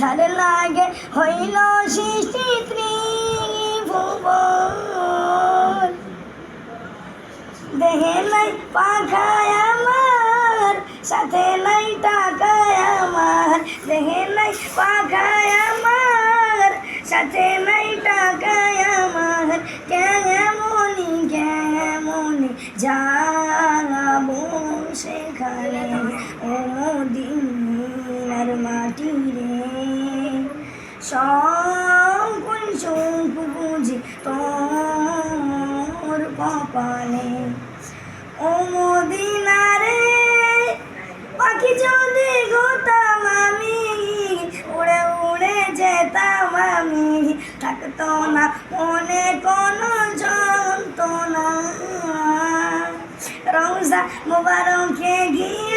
ঝাল লাগে, হইল সৃষ্টি ত্রিভুবন। দেহে নাই পাখায় আমার, সাথে নাই টাকায় আমার। দেহে নাই পাখায় আমার, সাথে নাই টাকায় আমার। কেমনি কেমনি যাব সেখানে ও মদিনার মাটি রে সকল চোখ বুঝি তোর কপালে। ও মদিনারে, পাখি যদি গোতাম আমি, উড়ে উড়ে যেতাম আমি, থাকতো না মনে কোনো যন্ত্রণা। রোজা মুবারকে গিয়ে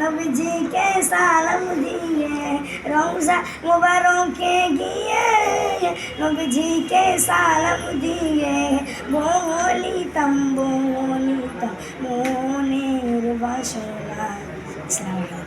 নবীজিকে সালাম দিয়ে, রোজা মুবারকে গিয়ে নবীজিকে সালাম দিয়ে বলিতাম বলিতাম মনের বাসনা আসসালামু আলাইকুম।